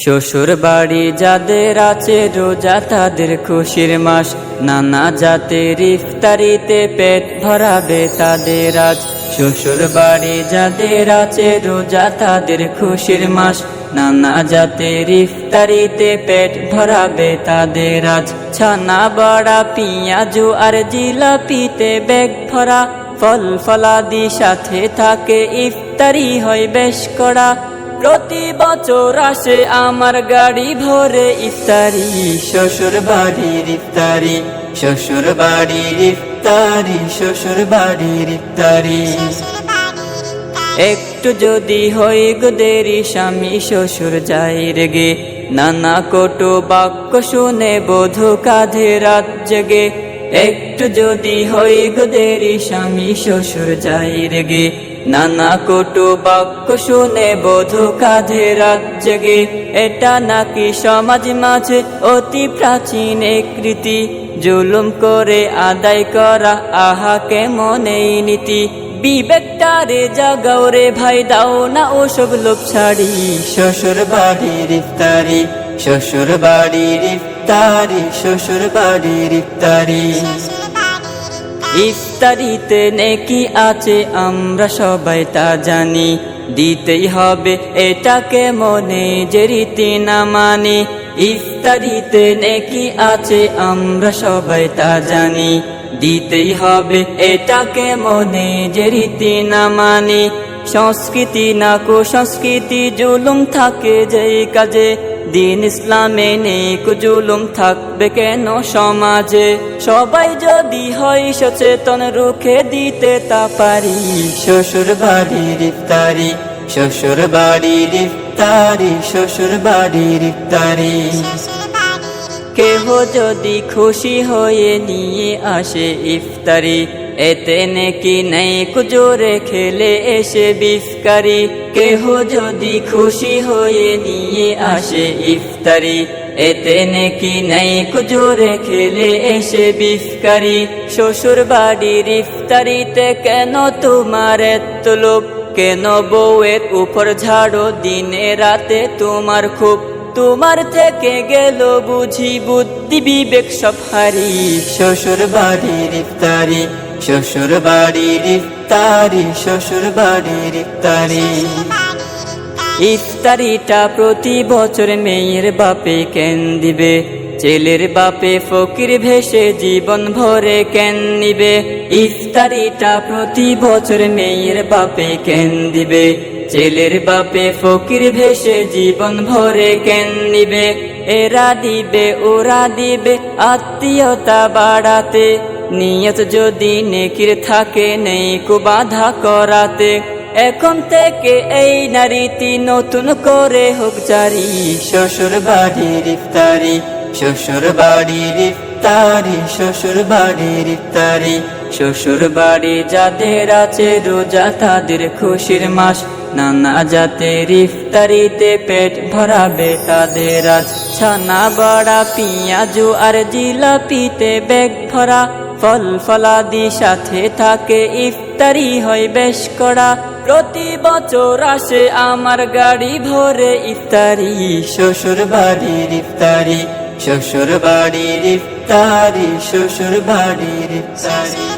শ্বশুর বাড়ি যাদের আছে রোজা, তাদের খুশির মাস। নানা জাতের ইফতারিতে পেট ভরাবে তাদের আজ। শ্বশুর বাড়ি যাদের আছে রোজা, তাদের খুশির মাস। নানা জাতের ইফতারিতে পেট ভরাবে তাদের আজ। ছানা বড়া, পিঁয়াজু আর জিলাপিতে বেগ ভরা। ফল ফলাদি সাথে থাকে ইফতারি হয় বেশ করা প্রতি বছর আসে আমার গাড়ি ভরে ইফতারি, শ্বশুর বাড়ির ইফতারি, শ্বশুর বাড়ির ইফতারি, শ্বশুর বাড়ির ইফতারি। একটু যদি হই গো দেরি, স্বামী শ্বশুর যাই রেগে নানা কটু বাক্য শুনে বধু কাঁধে রাত জেগে। একটু যদি হই গো দেরি, স্বামী শ্বশুর যাই রেগে নানা কটু বাক্য শুনে বধু কাঁধে রাত জেগে এটা নাকি সমাজ মাঝে অতি প্রাচীন এক রীতি জুলুম করে আদায় করা আহা কেমন এই নীতি বিবেকটারে জাগাও রে ভাই, দাও না ওসব লোক ছাড়ি। শ্বশুর বাড়ির ইফতারি, শ্বশুর বাড়ির ইফতারি, শ্বশুর বাড়ির ইফতারি। ইফতারিতে নেকি আছে, আমরা সবাই তা জানি। দিতেই হবে এটাকে মনে যে রীতি না মানি। ইফতারিতে নেকি আছে, আমরা সবাই তা জানি। দিতেই হবে এটাকে মনে যে রীতি না মানি। সংস্কৃতি না কুসংস্কৃতি জুলুম থাকে যেই কাজে। দিন ইসলামে নেই জুলুম থাকবে কেন সমাজে? সবাই যদি হয় সচেতন রুখে দিতে তা পারি। শ্বশুর বাড়ির ইফতারি, শ্বশুর বাড়ির ইফতারি, শ্বশুর বাড়ির ইফতারি। কেহ যদি খুশি হয়ে নিয়ে আসে ইফতারি এতে নেকি নেই কুজোরে খেলে এসে বিফকারি কেহ যদি খুশি হয়ে নিয়ে আসে ইফতারি। এতে নেকি নেই কুজোরে খেলে এসে বিফকারি শ্বশুর বাড়ির ইফতারিতে কেন তোমার এত লোভ? কেন বউয়ের উপর ঝাড়ো দিনে রাতে তোমার খুব তোমার থেকে গেল বুঝি বুদ্ধি বিবেক সব হারি। শ্বশুর বাড়ির ইফতারি। শ্বশুর বাড়ির ইফতারি, শ্বশুর বাড়ির ইফতারি। ইফতারিটা প্রতি বছর মেয়ের বাপে কেন দিবে? ছেলের বাপে ফকির ভেসে জীবন ভরে কেন নিবে? ইফতারিটা প্রতি বছর মেয়ের বাপে কেন দিবে? ছেলের বাপে ফকির ভেসে জীবন ভরে কেন নিবে? এরা দিবে, ওরা দিবে, আত্মীয়তা বাড়াতে। নিয়ত যদি নেকির থাকে নেই কু বাধা করাতে। এখন থেকে এই নারীতি নতুন করে হোক জারি শ্বশুর বাড়ির ইফতারি, শ্বশুর বাড়ির ইফতারি, শ্বশুর বাড়ির ইফতারি। শ্বশুর বাড়ি যাদের আছে রোজা তাদের খুশির মাস। নানা জাতের ইফতারিতে পেট ভরাবে তাদের আজ। ছানা, বড়া, পিঁয়াজু আর জিলাপিতে বেগ ভরা। ফল ফলাদি সাথে থাকে ইফতারি হয় বেশ করা প্রতি বছর আসে আমার গাড়ি ভরে ইফতারি, শ্বশুর বাড়ির ইফতারি, শ্বশুর বাড়ির ইফতারি, শ্বশুর বাড়ির ইফতারি।